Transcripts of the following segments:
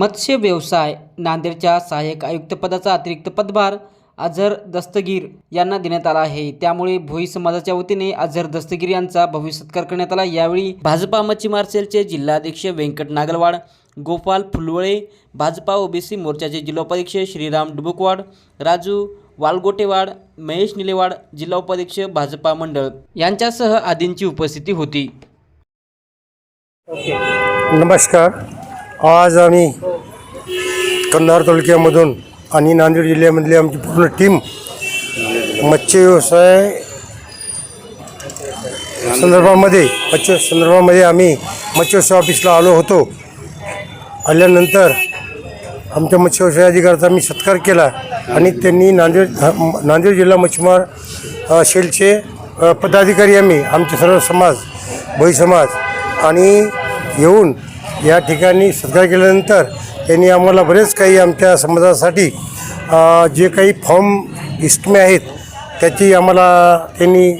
मत्स्य व्यवसाय नांदेडच्या सहाय्यक आयुक्तपदाचा अतिरिक्त पदभार अझर दस्तगीर यांना देण्यात आला आहे. त्यामुळे भोई समाजाच्या वतीने अझर दस्तगीर यांचा भव्य सत्कार करण्यात आला. यावेळी भाजपा मच्छीमार सेलचे जिल्हाध्यक्ष व्यंकट नागलवाड गोपाल फुलवळे भाजपा ओबीसी मोर्चाचे जिल्हाध्यक्ष श्रीराम डुबुकवाड राजू वालगोटेवाड महेश निलेवाड जिल्हा उपाध्यक्ष भाजपा मंडळ यांच्यासह आदींची उपस्थिती होती. नमस्कार. आज आम्ही कन्नार तालुक्यामधून आणि नांदेड जिल्ह्यामधली आमची पूर्ण टीम मत्स्य व्यवसाय संदर्भामध्ये मत्स्य संदर्भामध्ये आम्ही मत्स्य व्यवसाय ऑफिसला आलो होतो. आल्यानंतर आमच्या मत्स्य व्यवसाय अधिकाऱ्याचा मी सत्कार केला आणि त्यांनी नांदेड नांदेड जिल्हा मच्छीमार शेलचे पदाधिकारी आम्ही आमचे सर्व समाज भोई समाज आणि येऊन या ठिकाणी सत्कार केल्यानंतर त्यांनी आम्हाला बरेच काही आमच्या समाजासाठी जे काही फॉर्म इस्टमे आहेत त्याची आम्हाला त्यांनी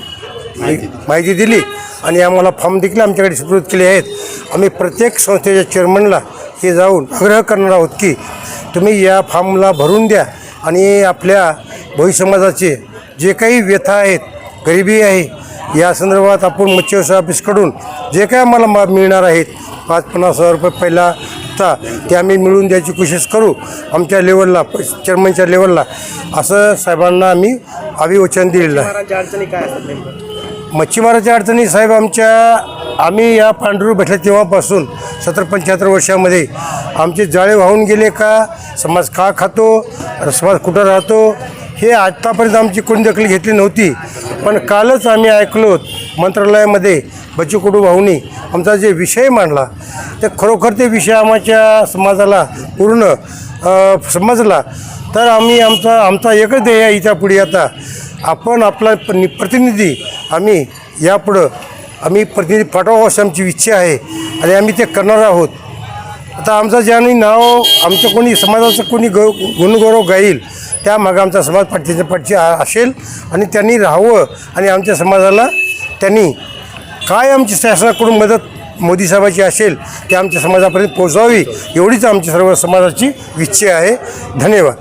माहिती दिली आणि आम्हाला फॉर्म देखील आमच्याकडे सुपूर्द केले आहेत. आम्ही प्रत्येक संस्थेच्या चेअरमनला हे जाऊन आग्रह करणार आहोत की तुम्ही या फॉर्मला भरून द्या आणि आपल्या भोई समाजाचे जे काही व्यथा आहेत गरिबी आहे या संदर्भात आपण मच्छी व्यवसाय ऑफिसकडून जे काय आम्हाला मा मिळणार आहेत पाच पन्नास हजार रुपये पहिला हप्ता ते आम्ही मिळवून द्यायची कोशिश करू आमच्या लेवलला चेअरमनच्या लेवलला. असं साहेबांना आम्ही अभिवचन दिलेलं आहे. मच्छीमाराच्या अडचणी साहेब आमच्या आम्ही या पांढरू भेटल्या तेव्हापासून सत्तर पंच्याहत्तर वर्षामध्ये. आमचे जाळे वाहून गेले का? समाज का खातो? समाज कुठं राहतो? हे आत्तापर्यंत आमची कोणी दखल घेतली नव्हती. पण कालच आम्ही ऐकलो मंत्रालयामध्ये बच्चू कडू भाऊनी आमचा जे विषय मांडला ते खरोखर ते विषय आमच्या समाजाला पूर्ण समजला. तर आम्ही आमचा आमचा एकच ध्येय आहे इथं पुढे आता. आपण आपला प- प्रतिनिधी आम्ही यापुढं आम्ही प्रतिनिधी पाठवावं अशी आमची इच्छा आहे आणि आम्ही ते करणार आहोत. आता आमचं ज्याने नाव आमचं कोणी समाजाचं कोणी गौ गुणगौरव गाईल त्या मग आमचा समाज पाठीच्या पाठी असेल आणि त्यांनी राहावं आणि आमच्या समाजाला त्यांनी काय आमची शासनाकडून मदत मोदी साहेबाची असेल ती आमच्या समाजापर्यंत पोहोचवावी एवढीच आमची सर्व समाजाची इच्छा आहे. धन्यवाद.